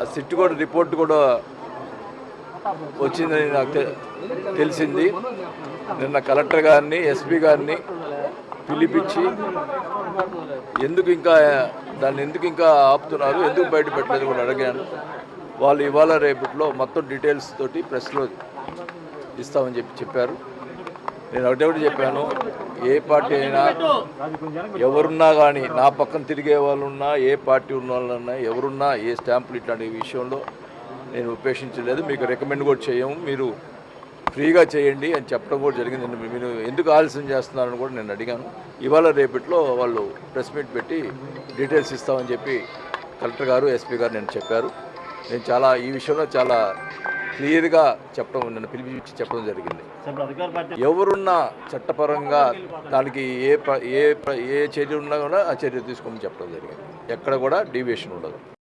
ఆ సిట్ కూడా రిపోర్ట్ కూడా వచ్చిందని నాకు తెలిసింది. నిన్న కలెక్టర్ గారిని ఎస్పీ గారిని పిలిపించి ఎందుకు ఇంకా దాన్ని ఎందుకు ఇంకా ఆపుతున్నారు ఎందుకు బయట పెట్టలేదు కూడా అడిగాను. వాళ్ళు ఇవాళ రేపట్లో మొత్తం డీటెయిల్స్ తోటి ప్రెస్లో ఇస్తామని చెప్పి చెప్పారు. నేను ఒకటే ఒకటి చెప్పాను ఏ పార్టీ అయినా ఎవరున్నా కానీ నా పక్కన తిరిగే వాళ్ళు ఉన్నా ఏ పార్టీ ఉన్న వాళ్ళన్నా ఎవరున్నా ఏ స్టాంపులు ఇట్లాంటి విషయంలో నేను ఉపేక్షించలేదు. మీకు రికమెండ్ కూడా చేయము. మీరు ఫ్రీగా చేయండి అని చెప్పడం కూడా జరిగింది. నేను మీరు ఎందుకు ఆలస్యం చేస్తున్నారని కూడా నేను అడిగాను. ఇవాళ రేపట్లో వాళ్ళు ప్రెస్ మీట్ పెట్టి డీటెయిల్స్ ఇస్తామని చెప్పి కలెక్టర్ గారు ఎస్పీ గారు నేను చెప్పారు. నేను చాలా ఈ విషయంలో చాలా క్లియర్గా చెప్పడం నన్ను పిలిపించి చెప్పడం జరిగింది. ఎవరున్నా చట్టపరంగా దానికి ఏ ఏ ఏ చర్య ఉన్నా కూడా ఆ చర్య తీసుకోమని చెప్పడం జరిగింది. ఎక్కడ కూడా డీవియేషన్ ఉండదు.